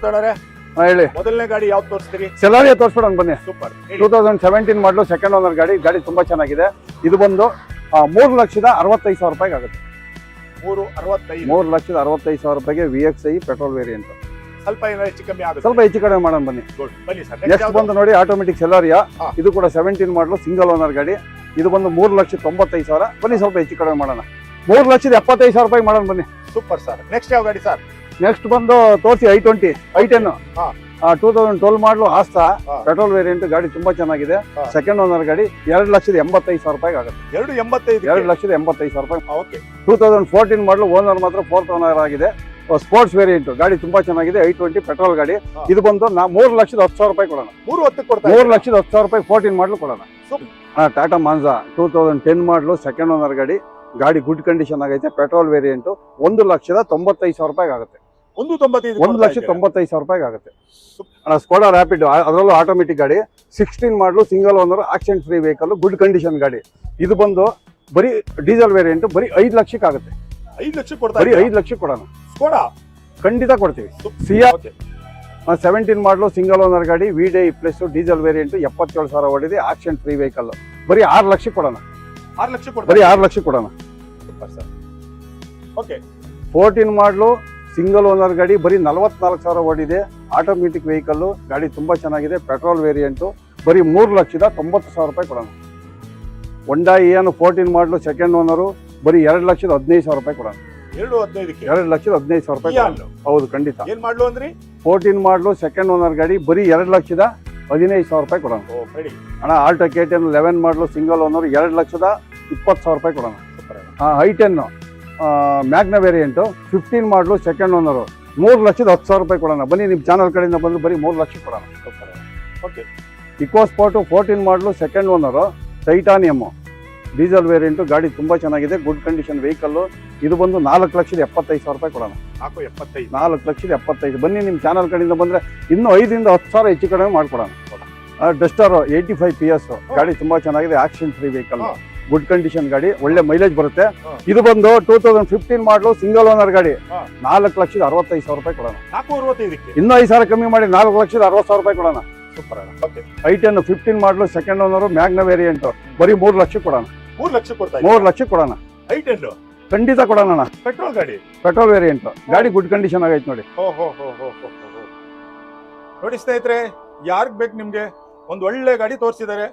ಮಾತಾಡೋರೆ ಹೇಳಿ. ಮೊದಲನೇ ಗಾಡಿ ಯಾವ್ದು ತೋರಿಸ್ತೀರಿ? ಸೆಲಾರಿಯ ತೋರಿಸ್ಬಿಡೋಣ ಬನ್ನಿ. Super two thousand seventeen model second owner ಗಾಡಿ. ಗಾಡಿ ತುಂಬಾ ಚೆನ್ನಾಗಿದೆ. ಇದು ಬಂದು ಮೂರು ಲಕ್ಷದ ಅರವತ್ತೈದು ಸಾವಿರ ರೂಪಾಯಿಗೆ ಆಗುತ್ತೆ. ಮೂರು ಅರವತ್ತೈದು. ಮೂರು ಲಕ್ಷದ ಅರವತ್ತೈದು ಸಾವಿರ ರೂಪಾಯಿಗೆ V X I petrol variant ಸ್ವಲ್ಪ ಹೆಚ್ಚು ಕಮ್ಮಿ ಆಗುತ್ತೆ. ಸ್ವಲ್ಪ ಹೆಚ್ಚು ಕಡಿಮೆ ಮಾಡೋಣ ಬನ್ನಿ. ಬನ್ನಿ ಸರ್. ನೆಕ್ಸ್ಟ್ ಬಂದು ನೋಡಿ ಆಟೋಮೆಟಿಕ್ ಸೆಲಾರಿಯಾ ಇದು ಕೂಡ ಸೆವೆಂಟೀನ್ ಮಾಡಲು ಸಿಂಗಲ್ ಓನರ್ ಗಾಡಿ. ಇದು ಬಂದು ಮೂರು ಲಕ್ಷದ ತೊಂಬತ್ತೈದು ಸಾವಿರ. ಬನ್ನಿ ಸ್ವಲ್ಪ ಹೆಚ್ಚು ಕಡಿಮೆ ಮಾಡೋಣ. ಮೂರು ಲಕ್ಷದ ಎಪ್ಪತ್ತೈದು ಸಾವಿರ ರೂಪಾಯಿ ಮಾಡೋಣ ಬನ್ನಿ. ಸೂಪರ್ ಸರ್ ನೆಕ್ಸ್ಟ್ ಯಾವ ಗಾಡಿ ಸರ್ ನೆಕ್ಸ್ಟ್ ಬಂದು ತೋರಿಸಿ I twenty I ten. Two thousand twelve model Aastha. Petrol variant ಗಾಡಿ ತುಂಬಾ ಚೆನ್ನಾಗಿದೆ. ಸೆಕೆಂಡ್ ಓನರ್ ಗಾಡಿ ಎರಡು ಲಕ್ಷದ ಎಂಬತ್ತೈದು ಸಾವಿರ ರೂಪಾಯಿಗೆ ಆಗುತ್ತೆ. ಎರಡು ಎಂಬತ್ತೈದು ಎರಡು ಲಕ್ಷದ ಎಂಬತ್ತೈದು ಸಾವಿರ ರೂಪಾಯಿ. Okay. Two thousand fourteen model owner ಮಾತ್ರ ಫೋರ್ತ್ ಓನರ್ ಆಗಿದೆ. ಸ್ಪೋರ್ಟ್ಸ್ ವೇರಿಯಂಟ್ ಗಾಡಿ ತುಂಬಾ ಚೆನ್ನಾಗಿದೆ ಐ ಟ್ವೆಂಟಿ ಪೆಟ್ರೋಲ್ ಗಾಡಿ. ಇದು ಬಂದು ನಾ ಮೂರು ಲಕ್ಷದ ಹತ್ತು ಸಾವಿರ ರೂಪಾಯಿ ಕೊಡೋಣ. ಮೂರು ಹತ್ತು ಕೊಡ್ತಾರೆ ಮೂರು ಲಕ್ಷದ ಹತ್ತು ಸಾವಿರ ರೂಪಾಯಿ ಫೋರ್ಟೀನ್ ಮಾಡಲು ಕೊಡೋಣ. Tata Manza two thousand ten model second owner ಗಾಡಿ. ಗಾಡಿ ಗುಡ್ ಕಂಡೀಷನ್ ಆಗೈತೆ ಪೆಟ್ರೋಲ್ ವೇರಿಯಂಟು ಒಂದು ಲಕ್ಷದ ತೊಂಬತ್ತೈದು ಸಾವಿರ ರೂಪಾಯಿಗೆ ಆಗುತ್ತೆ. ಒಂದು ತೊಂಬತ್ತೈದು ಒಂದು ಲಕ್ಷ? ತೊಂಬತ್ತೈದು ಸಾವಿರ ರೂಪಾಯಿಗೆ ಆಗುತ್ತೆ. ಸ್ಕೋಡಾ ರ್ಯಾಪಿಡ್ ಅದರಲ್ಲೂ ಆಟೋಮೆಟಿಕ್ ಗಾಡಿ. Sixteen model single owner accident free vehicle good condition ಗಾಡಿ. ಇದು ಬಂದು ಬರೀ ಡೀಸೆಲ್ ವೇರಿಯಂಟ್ ಬರೀ ಐದು ಲಕ್ಷಕ್ಕೆ ಆಗುತ್ತೆ. ಐದು ಲಕ್ಷ ಬರೀ? ಐದು ಲಕ್ಷಕ್ಕೆ ಕೊಡೋಣ. ಸ್ಕೋಡಾ ಖಂಡಿತ ಕೊಡ್ತೀವಿ. Ciaz. Seventeen model single owner ಗಾಡಿ V D plus diesel variant ಎಪ್ಪತ್ತೇಳು ಸಾವಿರ ಹೊಡಿದೆ ಆಕ್ಸಿಡೆಂಟ್ ಫ್ರೀ ವೆಹಿಕಲ್ ಬರೀ ಆರು ಲಕ್ಷ ಕೊಡೋಣ. ಆರು ಲಕ್ಷ ಬರೀ ಆರು ಲಕ್ಷ ಕೊಡೋಣ. Okay fourteen model single owner ಗಾಡಿ ಬರೀ ನಲವತ್ನಾಲ್ಕು ಸಾವಿರ ಓಡಿದೆ. ಆಟೋಮೆಟಿಕ್ ವೆಹಿಕಲ್ ಗಾಡಿ ತುಂಬಾ ಚೆನ್ನಾಗಿದೆ. ಪೆಟ್ರೋಲ್ ವೇರಿಯಂಟು ಬರೀ ಮೂರು ಲಕ್ಷದ ತೊಂಬತ್ತು ಸಾವಿರ ರೂಪಾಯಿ ಕೊಡೋಣ. ಹೊಂಡಾ ಏನು ಫೋರ್ಟೀನ್ ಮಾಡಲು ಸೆಕೆಂಡ್ ಓನರು ಬರೀ ಎರಡು ಲಕ್ಷದ ಹದಿನೈದು ಸಾವಿರ ರೂಪಾಯಿ ಕೊಡೋಣ. ಎರಡು ಹದಿನೈದಕ್ಕೆ? ಎರಡು ಲಕ್ಷದ ಹದಿನೈದು ಸಾವಿರ ರೂಪಾಯಿ ಕೊಡೋಣ. ಹೌದು ಖಂಡಿತ. ಏನ್ ಮಾಡ್ಲು ಅಂದ್ರಿ? ಫೋರ್ಟೀನ್ ಮಾಡಲು ಸೆಕೆಂಡ್ ಓನರ್ ಗಾಡಿ ಬರೀ ಎರಡು ಲಕ್ಷದ ಹದಿನೈದು ಸಾವಿರ ರೂಪಾಯಿ ಕೊಡೋಣ. ಓ ಅಣ್ಣ Alto K ten eleven model single owner ಎರಡು ಲಕ್ಷದ ಇಪ್ಪತ್ತು ಸಾವಿರ ರೂಪಾಯಿ ಕೊಡೋಣ. ಹಾಂ. I ten Magna variant fifteen model second owner ಮೂರು ಲಕ್ಷದ ಹತ್ತು ಸಾವಿರ ರೂಪಾಯಿ ಕೊಡೋಣ. ಬನ್ನಿ ನಿಮ್ಮ ಚಾನಲ್ ಕಡೆಯಿಂದ ಬಂದು ಬರೀ ಮೂರು ಲಕ್ಷ ಕೊಡೋಣ. Okay EcoSport fourteen model second owner Titanium diesel variant ಗಾಡಿ ತುಂಬ ಚೆನ್ನಾಗಿದೆ. ಗುಡ್ ಕಂಡೀಷನ್ ವೆಹಿಕಲ್ಲು ಇದು ಬಂದು ನಾಲ್ಕು ಲಕ್ಷದ ಎಪ್ಪತ್ತೈದು ಸಾವಿರ ರೂಪಾಯಿ ಕೊಡೋಣ. ನಾಲ್ಕು ಎಪ್ಪತ್ತೈದು. ನಾಲ್ಕು ಲಕ್ಷದ ಎಪ್ಪತ್ತೈದು. ಬನ್ನಿ ನಿಮ್ಮ ಚಾನಲ್ ಕಡೆಯಿಂದ ಬಂದರೆ ಇನ್ನೂ ಐದರಿಂದ ಹತ್ತು ಸಾವಿರ ಹೆಚ್ಚು ಕಡಿಮೆ ಮಾಡಿಕೊಡೋಣ. Duster eighty five P S ಗಾಡಿ ತುಂಬ ಚೆನ್ನಾಗಿದೆ. Accident free vehicle. Good condition ಗಾಡಿ ಒಳ್ಳೆ ಮೈಲೇಜ್ ಬರುತ್ತೆ. ಇದು ಬಂದು two thousand fifteen model single owner ಗಾಡಿ. ನಾಲ್ಕು ಲಕ್ಷದ ಅರವತ್ತೈದು ಸಾವಿರ ರೂಪಾಯಿ ಕೊಡೋಣ. ಇನ್ನೂ ಐದು ಸಾವಿರ ಕಮ್ಮಿ ಮಾಡಿ ನಾಲ್ಕು ಲಕ್ಷದ ಅರವತ್ತು ಸಾವಿರ ರೂಪಾಯಿ ಕೊಡೋಣ. Super I ten fifteen model second owner Magna variant ಬರೀ ಮೂರು ಲಕ್ಷ ಕೊಡೋಣ. ಮೂರು ಲಕ್ಷ ಕೊಡ್ತಾರೆ ಮೂರು ಲಕ್ಷ ಕೊಡೋಣ. ಐ ಟೆನ್ ಖಂಡಿತ ಕೊಡೋಣ ಪೆಟ್ರೋಲ್ ಗಾಡಿ? ಪೆಟ್ರೋಲ್ ವೇರಿಯಂಟ್ ಗಾಡಿ ಗುಡ್ ಕಂಡೀಷನ್ ಆಗೈತೆ ನೋಡಿ. ಹೋ ಹೋ ಹೋ ಹೋ ಹೋ ಹೋ ಹೋ. ನೋಡಿ ಸ್ನೇಹಿತರೆ ಯಾರಿಗೆ ಬೇಕು ನಿಮಗೆ? ಒಂದು ಒಳ್ಳೆ ಗಾಡಿ ತೋರಿಸಿದ್ದಾರೆ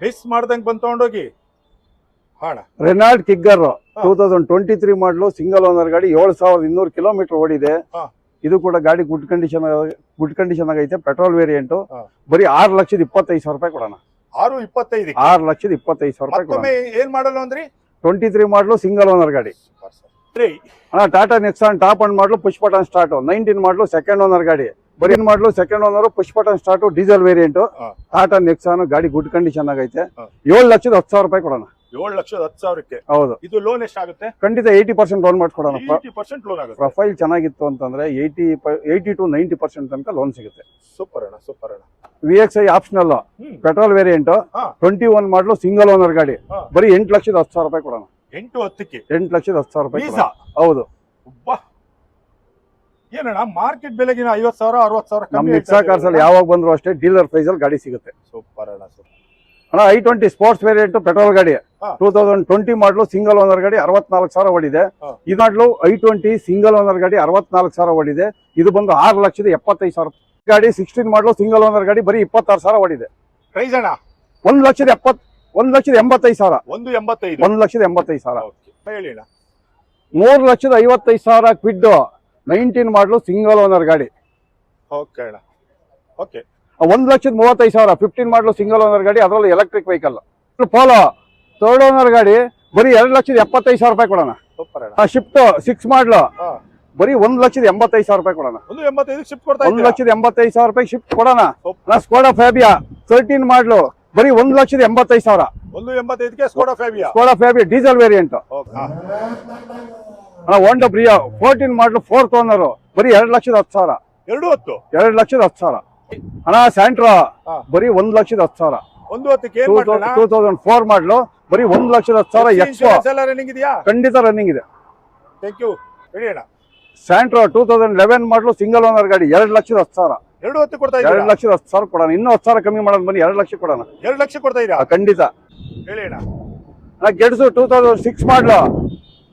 ಮಿಸ್ ಮಾಡ್ದಂಗೆ ಬಂದು ತೊಗೊಂಡೋಗಿ. Renault Kiger. Two thousand twenty three model single owner ಗಾಡಿ ಏಳು ಸಾವಿರದ ಇನ್ನೂರು ಕಿಲೋಮೀಟರ್ ಓಡಿದೆ. ಇದು ಕೂಡ ಗಾಡಿ ಗುಡ್ ಕಂಡೀಷನ್ ಗುಡ್ ಕಂಡೀಷನ್ ಆಗೈತೆ ಪೆಟ್ರೋಲ್ ವೇರಿಯಂಟ್. ಬರೀ ಆರು ಲಕ್ಷದ ಇಪ್ಪತ್ತೈದು ಸಾವಿರ ರೂಪಾಯಿ ಕೊಡೋಣ. ಆರು ಇಪ್ಪತ್ತೈದು ಆರು ಲಕ್ಷದ ಇಪ್ಪತ್ತೈದು ಸಾವಿರ ರೂಪಾಯಿ ಏನ್ ಮಾಡಲ್ಲ ಅಂದ್ರಿ? Twenty three model single owner ಗಾಡಿ. ಅಣ್ಣ Tata Nexon top end model push button start nineteen model second owner ಗಾಡಿ. ಬರೀ model? Second owner push button start diesel variant. Tata Nexon ಗಾಡಿ ಗುಡ್ ಕಂಡೀಷನ್ ಆಗೈತೆ. ಏಳು ಲಕ್ಷದ ಹತ್ತು ಸಾವಿರ ರೂಪಾಯಿ ಕೊಡೋಣ. ಏಳು ಲಕ್ಷದ ಹತ್ತು ಸಾವಿರಕ್ಕೆ. ಹೌದು. ಇದು ಲೋನ್ ಎಷ್ಟಾಗುತ್ತೆ? ಖಂಡಿತ ಏಯ್ಟಿ ಪರ್ಸೆಂಟ್ ಲೋನ್ ಮಾಡ್ಕೊಡೋಣ. ಏಯ್ಟಿ ಪರ್ಸೆಂಟ್ ಲೋನ್ ಆಗುತ್ತೆ. ಪ್ರೊಫೈಲ್ ಚೆನ್ನಾಗಿತ್ತು ಅಂತಂದ್ರೆ eighty eighty to ninety percent ತನಕ ಲೋನ್ ಸಿಗುತ್ತೆ. ಸೂಪರ್ ಅಣ್ಣ ಸೂಪರ್ ಅಣ್ಣ. V X I optional petrol variant. Twenty one model single owner ಗಾಡಿ. ಬರೀ ಎಂಟು ಲಕ್ಷದ ಹತ್ತು ಸಾವಿರ ರೂಪಾಯಿ ಕೊಡೋಣ. ಎಂಟು ಹತ್ತಕ್ಕೆ. ಎಂಟು ಲಕ್ಷದ ಹತ್ತು ಸಾವಿರ ರೂಪಾಯಿ ಹೌದು. ಏನಣ್ಣ ಮಾರ್ಕೆಟ್ ಬೆಲೆಗಿನ ಐವತ್ತು ಸಾವಿರ ಅರವತ್ತು ಸಾವಿರ ನಮ್ಮ ಮಿಕ್ಸಾ ಕಾರ್ಸಲ್ಲಿ ಯಾವಾಗ ಬಂದ್ರು ಅಷ್ಟೇ ಡೀಲರ್ ಪ್ರೈಸಲ್ಲಿ ಗಾಡಿ ಸಿಗುತ್ತೆ. ಸೂಪರ್ ಅಣ್ಣ ಸೂಪರ್. ಅಣ್ಣ I twenty sports variant petrol ಗಾಡಿ. Two thousand twenty model single owner ಗಾಡಿ ಅರವತ್ನಾಲ್ಕು ಸಾವಿರ ಓಡಿದೆ. ಈ ಇದು ಮಾಡಲು ಐ ಟ್ವೆಂಟಿ ಸಿಂಗಲ್ ಓನರ್ ಗಾಡಿ ಅರವತ್ನಾಲ್ಕು ಸಾವಿರ ಓಡಿದೆ. ಇದು ಬಂದು ಆರು ಲಕ್ಷದ ಎಪ್ಪತ್ತೈದು ಸಾವಿರ. ಗಾಡಿ ಸಿಕ್ಸ್ಟೀನ್ ಮಾಡಲು ಸಿಂಗಲ್ ಓನರ್ ಗಾಡಿ ಬರೀ ಇಪ್ಪತ್ತಾರು ಸಾವಿರ ಓಡಿದೆ. ಪ್ರೈಸ್ ಅಣ್ಣ? ಒಂದು ಲಕ್ಷದ ಎಪ್ಪತ್ ಒಂದು ಲಕ್ಷದ ಎಂಬತ್ತೈದು ಸಾವಿರ. ಒಂದು ಎಂಬತ್ತೈದು. ಒಂದು ಲಕ್ಷದ ಎಂಬತ್ತೈದು ಸಾವಿರ. ಹೇಳಿ ಅಣ್ಣ. ಮೂರು ಲಕ್ಷದ ಐವತ್ತೈದು ಸಾವಿರ Kwid nineteen model single owner ಗಾಡಿ. ಓಕೆ ಅಣ್ಣ. ಓಕೆ ಒಂದ್ ಲಕ್ಷದ ಮೂವತ್ತೈದು ಸಾವಿರ ಫಿಫ್ಟೀನ್ ಮಾಡಲು ಸಿಂಗಲ್ ಓನರ್ ಗಾಡಿ ಅದರಲ್ಲೂ electric vehicle Polo third owner ಗಾಡಿ ಬರೀ ಎರಡು ಲಕ್ಷದ ಎಪ್ಪತ್ತೈದು ಸಾವಿರ ರೂಪಾಯಿ ಕೊಡೋಣ. ಶಿಫ್ಟ್ ಸಿಕ್ಸ್ ಮಾಡಲು. ಬರೀ ಒಂದ್ ಲಕ್ಷದ ಎಂಬತ್ತೈದು ಸಾವಿರ ರೂಪಾಯಿ ಕೊಡೋಣ. ಒಂದು ಲಕ್ಷದ ಎಂಬತ್ತೈದು ಸಾವಿರ ರೂಪಾಯಿ ಶಿಫ್ಟ್ ಕೊಡೋಣ. ನಾ ಸ್ಕೋಡಾ ಫ್ಯಾಬಿಯಾ ತರ್ಟೀನ್ ಮಾಡಲು ಬರೀ ಒಂದ್ ಲಕ್ಷದ ಎಂಬತ್ತೈದು ಸಾವಿರ. ಒಂದು ಎಂಬತ್ತೈದಕ್ಕೆ Skoda Fabia Skoda Fabia diesel variant Honda Brio fourteen model fourth owner ಬರೀ ಎರಡು ಲಕ್ಷದ ಹತ್ತು ಸಾವಿರ. ಎರಡು ಹತ್ತು? ಎರಡು ಲಕ್ಷದ ಹತ್ತು ಸಾವಿರ. ಅಣ್ಣ ಸ್ಯಾಂಟ್ರೋ. ಬರೀ ಒಂದ್ ಲಕ್ಷದ ಹತ್ತು ಸಾವಿರ. ಒಂದು ಹೊತ್ತಿಗೆ ಏನ್ ಟೂ ತೌಸಂಡ್ ಫೋರ್ ಮಾಡಲು ಬರೀ ಒಂದ್ ಲಕ್ಷದ ಹತ್ತು ಸಾವಿರ ಎಕ್ಸ್ಪೋ. ಎಲ್ಲ ರನ್ನಿಂಗ್ ಇದೆಯಾ? ಖಂಡಿತ ರನ್ನಿಂಗ್ ಇದೆ. ಥ್ಯಾಂಕ್ ಯು ಹೇಳಿ ಅಣ್ಣ. Santro two thousand eleven model single owner ಗಾಡಿ ಎರಡು ಲಕ್ಷದ ಹತ್ತು ಸಾವಿರ. ಎರಡು ಹೊತ್ತು ಕೊಡ್ತಾ ಎರಡು ಇದ್ದೀರಾ ಲಕ್ಷದ ಹತ್ತು ಸಾವಿರ ಕೊಡೋಣ. ಇನ್ನೂ ಹತ್ತು ಸಾವಿರ ಕಮ್ಮಿ ಮಾಡೋಣ ಬನ್ನಿ ಎರಡು ಲಕ್ಷ ಕೊಡೋಣ. ಎರಡು ಲಕ್ಷ ಕೊಡ್ತಾ ಇದ್ದೀರಾ? ಆ, ಖಂಡಿತ. ಹೇಳಿ ಅಣ್ಣ. ಅಣ್ಣ ಗೆಡ್ಸು ಟೂ ತೌಸಂಡ್ ಸಿಕ್ಸ್ ಮಾಡಲು.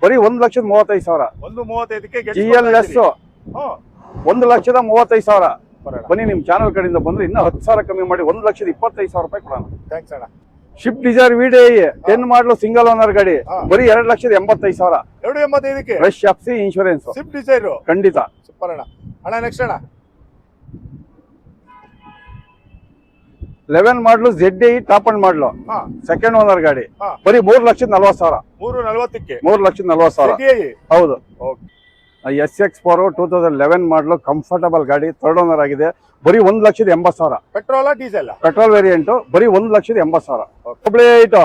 ಬರೀ ಒಂದ್ ಲಕ್ಷದ ಮೂವತ್ತೈದು ಸಾವಿರ. ಒಂದು ಮೂವತ್ತೈದಕ್ಕೆ ಜಿ ಎಲ್ ಎಸ್ ಒಂದು ಲಕ್ಷದ ಮೂವತ್ತೈದು ಸಾವಿರ. ಬನ್ನಿ ನಿಮ್ಮ ಚಾನಲ್ ಕಡೆಯಿಂದ ಬಂದ್ರೆ ಇನ್ನೂ ಹತ್ತು ಸಾವಿರ ಕಮ್ಮಿ ಮಾಡಿ ಒಂದು ಲಕ್ಷದ ಇಪ್ಪತ್ತೈದು ಸಾವಿರ ರೂಪಾಯಿ ಕೊಡೋಣ. ಥ್ಯಾಂಕ್ಸ್ ಅಣ್ಣ. Swift Dzire VD ten model single owner ಗಾಡಿ. ಬರೀ ಎರಡು ಲಕ್ಷದ ಎಂಬತ್ತೈದು ಸಾವಿರ. ಎರಡು ಎಂಬತ್ತೈದಕ್ಕೆ? Fresh FC insurance Swift Dzire ಖಂಡಿತ. ಸೂಪರ್ ಅಣ್ಣ. ಅಣ್ಣ ನೆಕ್ಸ್ಟ್ ಅಣ್ಣ. Eleven model Z E top end model second owner ಗಾಡಿ. ಬರೀ ಮೂರ್ ಲಕ್ಷದ ನಲ್ವತ್ ಸಾವಿರ. ಮೂರು ನಲ್ವತ್ತಕ್ಕೆ? ಮೂರು ಲಕ್ಷದ ನಲ್ವತ್ ಸಾವಿರ. ಸಿಟಿಐ ಹೌದು. Okay S X four two thousand eleven model comfortable ಗಾಡಿ ಥರ್ಡ್ ಓನರ್ ಆಗಿದೆ. ಬರೀ ಒಂದು ಲಕ್ಷದ ಎಂಬತ್ತು ಸಾವಿರ. ಪೆಟ್ರೋಲ ಡೀಸೆಲ್ ಪೆಟ್ರೋಲ್ ವೇರಿಯಂಟು ಬರೀ ಒಂದು ಲಕ್ಷದ ಎಂಬತ್ತು ಸಾವಿರ. W eight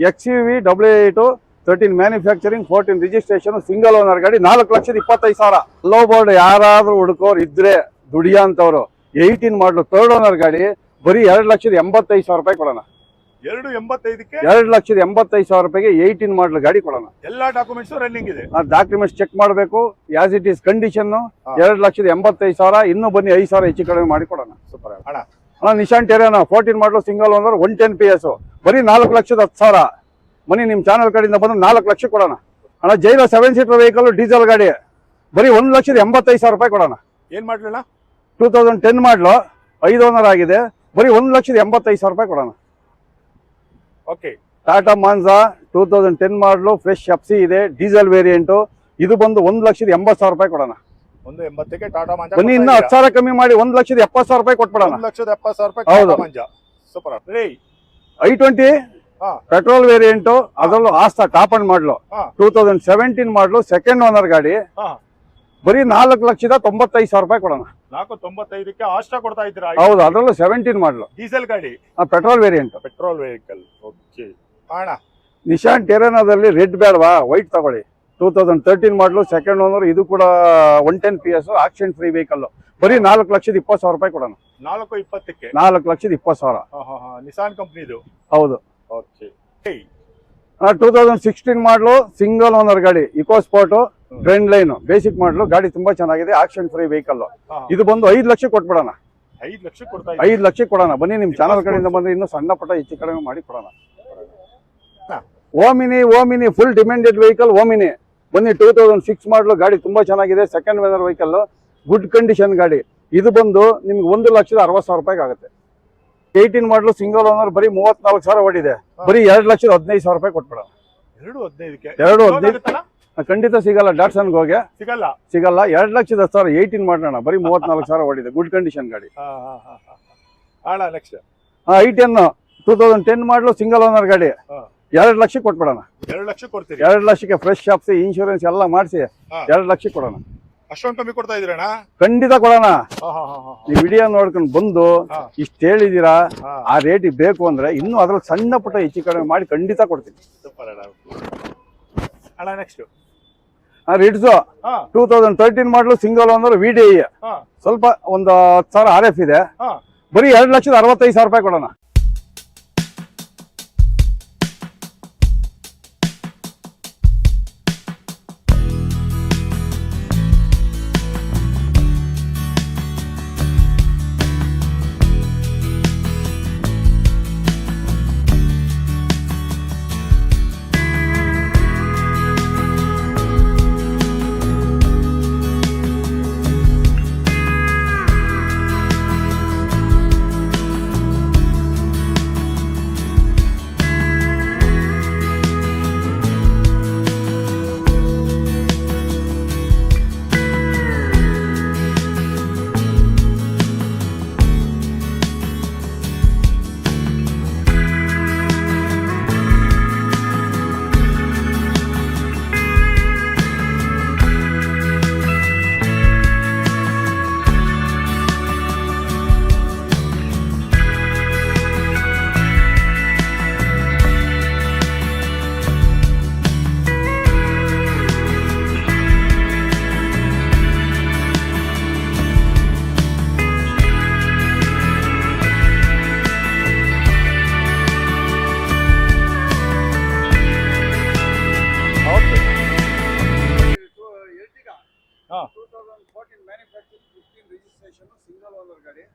X U V W eight thirteen manufacturing fourteen registration single owner ಗಾಡಿ ನಾಲ್ಕು ಲಕ್ಷದ ಇಪ್ಪತ್ತೈದು ಸಾವಿರ. ಲೋ ಬೋರ್ಡ್ ಯಾರಾದರೂ ಹುಡುಕೋರು ಇದ್ರೆ ದುಡಿಯೋಂಥವ್ರು ಏಯ್ಟೀನ್ ಮಾಡಲು ಥರ್ಡ್ ಓನರ್ ಗಾಡಿ ಬರೀ ಎರಡು ಲಕ್ಷದ ಎಂಬತ್ತೈದು ಸಾವಿರ ರೂಪಾಯಿ ಕೊಡೋಣ. ಎರಡು ಎಂಬತ್ತೈದಕ್ಕೆ ಎರಡು ಲಕ್ಷದ ಎಂಬತ್ತೈದು ಸಾವಿರ ರೂಪಾಯಿಗೆ ಏಯ್ಟೀನ್ ಮಾಡಲ್ ಗಾಡಿ ಕೊಡೋಣ. ಎಲ್ಲಾ ಡಾಕ್ಯುಮೆಂಟ್ಸ್ ರನ್ನಿಂಗ್ ಇದೆ. ಆ ಡಾಕ್ಯುಮೆಂಟ್ಸ್ ಚೆಕ್ ಮಾಡಬೇಕು ಯಾಸ್ ಇಟ್ ಈಸ್ ಕಂಡೀಷನ್. ಎರಡು ಲಕ್ಷದ ಎಂಬತ್ತೈದು ಸಾವಿರ ಇನ್ನೂ ಬನ್ನಿ ಐದು ಸಾವಿರ ಹೆಚ್ಚು ಕಡಿಮೆ ಮಾಡಿ ಕೊಡೋಣ. ಸೂಪರ್ ಅಣ್ಣ ಅಣ್ಣ Nissan Terrano fourteen model single owner one ten P S ಬರೀ ನಾಲ್ಕು ಲಕ್ಷದ ಹತ್ತು ಸಾವಿರ. ಮನಿ ನಿಮ್ಮ ಚಾನಲ್ ಕಡೆಯಿಂದ ಬಂದು ನಾಲ್ಕು ಲಕ್ಷ ಕೊಡೋಣ. ಅಣ್ಣ ಜೈಲ ಸೆವೆನ್ ಸೀಟರ್ ವೆಹಿಕಲ್ ಡೀಸೆಲ್ ಗಾಡಿ. ಬರೀ ಒಂದು ಲಕ್ಷದ ಎಂಬತ್ತೈದು ಸಾವಿರ ರೂಪಾಯಿ ಕೊಡೋಣ. ಏನ್ ಮಾಡ್ಲಿಲ್ಲ? ಟೂ ತೌಸಂಡ್ ಟೆನ್ ಮಾಡಲು ಐದು ಓನರ್ ಆಗಿದೆ. ಬರೀ ಒಂದು ಲಕ್ಷದ ಎಂಬತ್ತೈದು ಸಾವಿರ ರೂಪಾಯಿ ಕೊಡೋಣ. Okay. Tata Manza two thousand ten ಮಾಡಲು ಫ್ರೆಶ್ ಎಫ್ಸಿ ಇದೆ ಡೀಸೆಲ್ ವೇರಿಯಂಟು ಇದು ಬಂದು ಒಂದು ಲಕ್ಷದ ಎಂಬತ್ತು ಸಾವಿರ ರೂಪಾಯಿ ಕೊಡೋಣ. ಒಂದು ಎಂಬತ್ತಕ್ಕೆ ಟಾಟಾ ಮಾಂಜಾ ಬನ್ನಿ ಇನ್ನೂ ಹತ್ತು ಸಾವಿರ ಕಮ್ಮಿ ಮಾಡಿ ಒಂದು ಲಕ್ಷದ ಎಪ್ಪತ್ತು ಸಾವಿರ ರೂಪಾಯಿ ಕೊಟ್ಬಿಡೋಣ. ಒಂದು ಲಕ್ಷದ ಎಪ್ಪತ್ತು ಸಾವಿರ ರೂಪಾಯಿ ಹೌದು. ಟಾಟಾ ಮಾಂಜಾ ಸೂಪರ್ ರೀ ಐ ಟ್ವೆಂಟಿ ಹಾ. ಪೆಟ್ರೋಲ್ ವೇರಿಯಂಟು ಅದರಲ್ಲೂ ಆಸ್ತಾ ಟಾಪ್ ಅಂಡ್ ಮಾಡಲು ಹಾ. Two thousand seventeen model second owner ಗಾಡಿ. ಹಾ. ಬರೀ ನಾಲ್ಕು ಲಕ್ಷದ ತೊಂಬತ್ತೈದು ಸಾವಿರ ರೂಪಾಯಿ ಕೊಡೋಣ. ನಾಲ್ಕು ತೊಂಬತ್ತೈದಕ್ಕೆ ಆಸ್ಟಾ ಕೊಡ್ತಾ ಇದ್ದೀರಾ? ಹೌದು ಅದರಲ್ಲೂ ಸೆವೆಂಟೀನ್ ಮಾಡಲು ಡೀಸೆಲ್ ಗಾಡಿ? Petrol variant petrol vehicle okay ಕಾಣ ನಿಶಾನ್ ಟೆರೆನಾದಲ್ಲಿ ರೆಡ್ ಬೇಡವಾ? ವೈಟ್ ತಗೊಳ್ಳಿ. Two thousand thirteen model second owner ಇದು ಕೂಡ one ten P S accident free vehicle ಬರೀ ನಾಲ್ಕು ಲಕ್ಷದ ಇಪ್ಪತ್ತು ಸಾವಿರ ರೂಪಾಯಿ ಕೊಡೋಣ. ನಾಲ್ಕು ಇಪ್ಪತ್ತಕ್ಕೆ? ನಾಲ್ಕು ಲಕ್ಷದ ಇಪ್ಪತ್ತು ಸಾವಿರ. ನಿಸಾನ್ ಕಂಪ್ನಿದು? ಹೌದು. Okay two thousand sixteen model single owner ಗಾಡಿ EcoSport trend line basic model ಗಾಡಿ ತುಂಬಾ ಚೆನ್ನಾಗಿದೆ ಆಕ್ಷನ್ ಫ್ರೀ ವೆಹಿಕಲ್ ಇದು ಬಂದು ಐದು ಲಕ್ಷ ಕೊಟ್ಬಿಡೋಣ. ಐದು ಲಕ್ಷ ಕೊಡ್ತಾ ಐದು ಲಕ್ಷ ಕೊಡೋಣ. ಬನ್ನಿ ನಿಮ್ ಚಾನಲ್ ಕಡೆಯಿಂದ ಬಂದ್ರೆ ಇನ್ನು ಸಣ್ಣ ಪುಟ್ಟ ಹೆಚ್ಚು ಕಡಿಮೆ ಮಾಡಿ ಕೊಡೋಣ. Omni Omni full demanded vehicle Omni ಬನ್ನಿ ಟೂ ತೌಸಂಡ್ ಸಿಕ್ಸ್ ಮಾಡಲು ಗಾಡಿ ತುಂಬಾ ಚೆನ್ನಾಗಿದೆ second weather vehicle good condition ಗಾಡಿ. ಇದು ಬಂದು ನಿಮ್ಗೆ ಒಂದು ಲಕ್ಷದ ಅರವತ್ತು ಸಾವಿರ ರೂಪಾಯಿಗೆ ಆಗುತ್ತೆ. ಏಯ್ಟೀನ್ ಮಾಡಲು ಸಿಂಗಲ್ ಓನರ್ ಬರೀ ಮೂವತ್ನಾಲ್ಕು ಸಾವಿರ ಓಡಿದೆ. ಬರೀ ಎರಡು ಲಕ್ಷದ ಹದಿನೈದು ಸಾವಿರ ರೂಪಾಯಿ ಕೊಟ್ಬಿಡೋಣ. ಎರಡು ಹದಿನೈದು? ಖಂಡಿತ ಸಿಗಲ್ಲ. ಡಾಟ್ಸನ್ಗೆ ಹೋಗಿ. ಸಿಗಲ್ಲ. ಸಿಗಲ್ಲ. ಎರಡು ಲಕ್ಷದ ಸಾವಿರ ಏಯ್ಟೀನ್ ಮಾಡೋಣ ಬರೀ ಮೂವತ್ನಾಲ್ಕು ಸಾವಿರ ಓಡಿದೆ. ಗುಡ್. ಕಂಡೀಷನ್ ಗಾಡಿ ಅಣ್ಣ next i ten two thousand ten model single owner ಗಾಡಿ. ಎರಡ್ ಲಕ್ಷ ಕೊಟ್ಬಿಡೋಣ. ಎರಡು ಲಕ್ಷ ಕೊಡ್ತೀರಿ. ಎರಡು ಲಕ್ಷಕ್ಕೆ ಫ್ರೆಶ್ ಶಾಪ್ಸಿ ಇನ್ಶೂರೆನ್ಸ್ ಎಲ್ಲ ಮಾಡಿಸಿ. ಎರಡ್ ಲಕ್ಷ ಕೊಡೋಣ. ಅಷ್ಟೊಂದು ಕಮ್ಮಿ ಕೊಡ್ತಾ ಇದ್ರಣ್ಣ ಖಂಡಿತ ಕೊಡೋಣ. ನೀವು ವಿಡಿಯೋ ನೋಡ್ಕೊಂಡು ಬಂದು ಇಷ್ಟ ಹೇಳಿದೀರಾ ಆ ರೇಟ್ ಬೇಕು ಅಂದ್ರೆ ಇನ್ನೂ ಅದ್ರಲ್ಲಿ ಸಣ್ಣ ಪುಟ್ಟ ಹೆಚ್ಚು ಕಡಿಮೆ ಮಾಡಿ ಖಂಡಿತ ಕೊಡ್ತೀನಿ. ಅಣ್ಣ. Next Ritz two thousand thirteen model single ಅಂದ್ರೆ ವಿ ಡಿ ಸ್ವಲ್ಪ ಒಂದು ಹತ್ತು ಸಾವಿರ ಆರ್ ಎಫ್ ಇದೆ. ಬರೀ ಎರಡು ಲಕ್ಷದ ಅರವತ್ತೈದು ಸಾವಿರ ರೂಪಾಯಿ ಕೊಡೋಣ.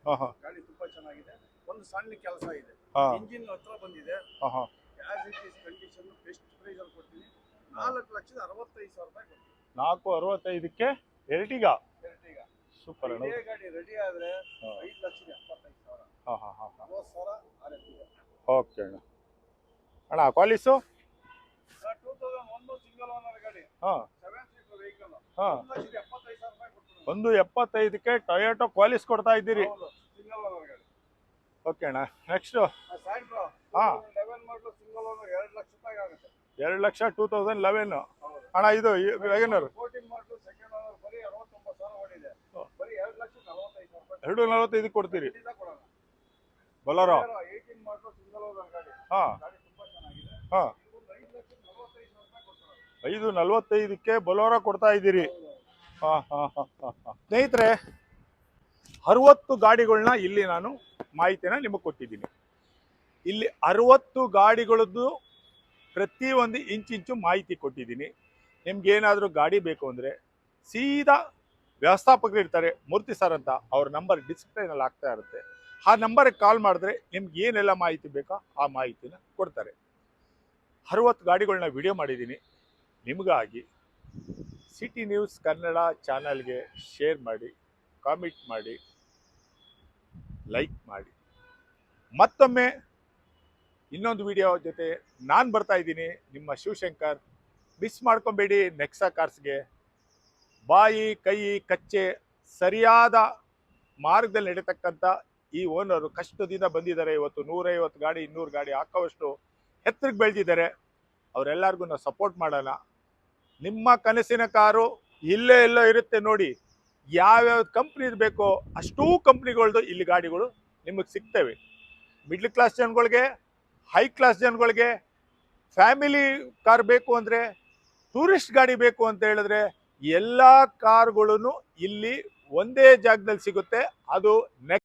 ಗಾಡಿ ಹಾ ಹಾ. ಗಾಡಿ ತುಂಬಾ ಚೆನ್ನಾಗಿದೆ. ಒಂದು ಸಣ್ಣ ಕೆಲಸ ಇದೆ. ಇಂಜಿನ್ ಹತ್ರ ಬಂದಿದೆ. As it is condition best price ಅಲ್ಲಿ ಕೊಡ್ತೀನಿ. ನಾಲ್ಕು ಲಕ್ಷದ ಅರವತ್ತೈದು ಸಾವಿರ ರೂಪಾಯಿ ಕೊಡ್ತೀನಿ. ನಾಲ್ಕು ಅರವತ್ತೈದಕ್ಕೆ ಎರಟಿಗ Ertiga. ಸೂಪರ್ ಇದೇ ಗಾಡಿ ರೆಡಿ ಆದ್ರೆ. ಐದು ಲಕ್ಷದ ಎಪ್ಪತ್ತೈದು ಸಾವಿರ. ನಲವತ್ತು ಸಾವಿರ ಓಕೆ ಅಣ್ಣ. ಅಣ್ಣ ಕ್ವಾಲಿಸು ಟೂ ತೌಸಂಡ್ ಒಂದು ಸಿಂಗಲ್ ಓನರ್ ಗಾಡಿ. ಹಾಂ. ಸೆವೆನ್ ಸೀಟರ್ ವೆಹಿಕಲ್ ಹಾಂ. ಒಂದು ಲಕ್ಷದ ಎಪ್ಪತ್ತೈದು ಸಾವಿರ ರೂಪಾಯಿ ಒಂದು ಎಪ್ಪತ್ತೈದಕ್ಕೆ ಟೊಯೋಟೊ ಕ್ವಾಲಿಸ್ ಕೊಡ್ತಾ ಇದ್ದೀರಿ. ಓಕೆ ಅಣ್ಣ ನೆಕ್ಸ್ಟು ಹಾಂ. ಎರಡು ಲಕ್ಷ ಟೂ ತೌಸಂಡ್ ಲೆವೆನ್ ಅಣ್ಣ ಇದು. ಬರೀ ಎರಡು ನಲವತ್ತೈದು ಕೊಡ್ತೀರಿ. ಬೊಲರೋ ಹಾ. ಹಾ. ಐದು ನಲವತ್ತೈದಕ್ಕೆ ಬೊಲೋರೋ ಕೊಡ್ತಾ ಇದ್ದೀರಿ. ಸ್ನೇಹಿತರೆ, ಅರವತ್ತು ಗಾಡಿಗಳನ್ನ ಇಲ್ಲಿ ನಾನು ಮಾಹಿತಿನ ನಿಮಗೆ ಕೊಟ್ಟಿದ್ದೀನಿ. ಇಲ್ಲಿ ಅರವತ್ತು ಗಾಡಿಗಳದ್ದು ಪ್ರತಿ ಒಂದು ಇಂಚಿಂಚು ಮಾಹಿತಿ ಕೊಟ್ಟಿದ್ದೀನಿ. ನಿಮ್ಗೇನಾದರೂ ಗಾಡಿ ಬೇಕು ಅಂದರೆ ಸೀದಾ ವ್ಯವಸ್ಥಾಪಕರು ಇರ್ತಾರೆ, ಮೂರ್ತಿ ಸರ್ ಅಂತ ಅವ್ರ ನಂಬರ್ ಡಿಸ್ಪ್ಲೇನಲ್ಲಿ ಆಗ್ತಾ ಇರುತ್ತೆ. ಆ ನಂಬರ್ಗೆ ಕಾಲ್ ಮಾಡಿದ್ರೆ ನಿಮ್ಗೆ ಏನೆಲ್ಲ ಮಾಹಿತಿ ಬೇಕೋ ಆ ಮಾಹಿತಿನ ಕೊಡ್ತಾರೆ. ಅರವತ್ತು ಗಾಡಿಗಳನ್ನ ವಿಡಿಯೋ ಮಾಡಿದ್ದೀನಿ. ನಿಮಗಾಗಿ ಸಿಟಿ ನ್ಯೂಸ್ ಕನ್ನಡ ಚಾನಲ್ಗೆ ಶೇರ್ ಮಾಡಿ, ಕಾಮೆಂಟ್ ಮಾಡಿ, ಲೈಕ್ ಮಾಡಿ. ಮತ್ತೊಮ್ಮೆ ಇನ್ನೊಂದು ವಿಡಿಯೋ ಜೊತೆ ನಾನು ಬರ್ತಾ ಇದ್ದೀನಿ. ನಿಮ್ಮ ಶಿವಶಂಕರ್, ಮಿಸ್ ಮಾಡ್ಕೊಬೇಡಿ ನೆಕ್ಸಾ ಕಾರ್ಸ್ಗೆ. ಬಾಯಿ, ಕೈ, ಕಚ್ಚೆ ಸರಿಯಾದ ಮಾರ್ಗದಲ್ಲಿ ನಡೀತಕ್ಕಂಥ ಈ ಓನರು ಕಷ್ಟದಿಂದ ಬಂದಿದ್ದಾರೆ. ಇವತ್ತು ನೂರೈವತ್ತು ಗಾಡಿ, ಇನ್ನೂರು ಗಾಡಿ ಹಾಕೋವಷ್ಟು ಎತ್ತರಕ್ಕೆ ಬೆಳೆದಿದ್ದಾರೆ. ಅವರೆಲ್ಲರಿಗೂ ನಾವು ಸಪೋರ್ಟ್ ಮಾಡೋಣ. ನಿಮ್ಮ ಕನಸಿನ ಕಾರು ಇಲ್ಲೇ ಎಲ್ಲೋ ಇರುತ್ತೆ ನೋಡಿ. ಯಾವ್ಯಾವ ಕಂಪ್ನಿ ಬೇಕೋ ಅಷ್ಟೂ ಕಂಪ್ನಿಗಳದ್ದು ಇಲ್ಲಿ ಗಾಡಿಗಳು ನಿಮಗೆ ಸಿಗ್ತವೆ. ಮಿಡ್ಲ್ ಕ್ಲಾಸ್ ಜನಗಳಿಗೆ ಹೈ ಕ್ಲಾಸ್ ಜನಗಳಿಗೆ ಫ್ಯಾಮಿಲಿ ಕಾರ್ ಬೇಕು ಅಂದರೆ ಟೂರಿಸ್ಟ್ ಗಾಡಿ ಬೇಕು ಅಂತ ಹೇಳಿದ್ರೆ, ಎಲ್ಲ ಕಾರ್ಗಳು ಇಲ್ಲಿ ಒಂದೇ ಜಾಗದಲ್ಲಿ ಸಿಗುತ್ತೆ. ಅದು ನೆಕ್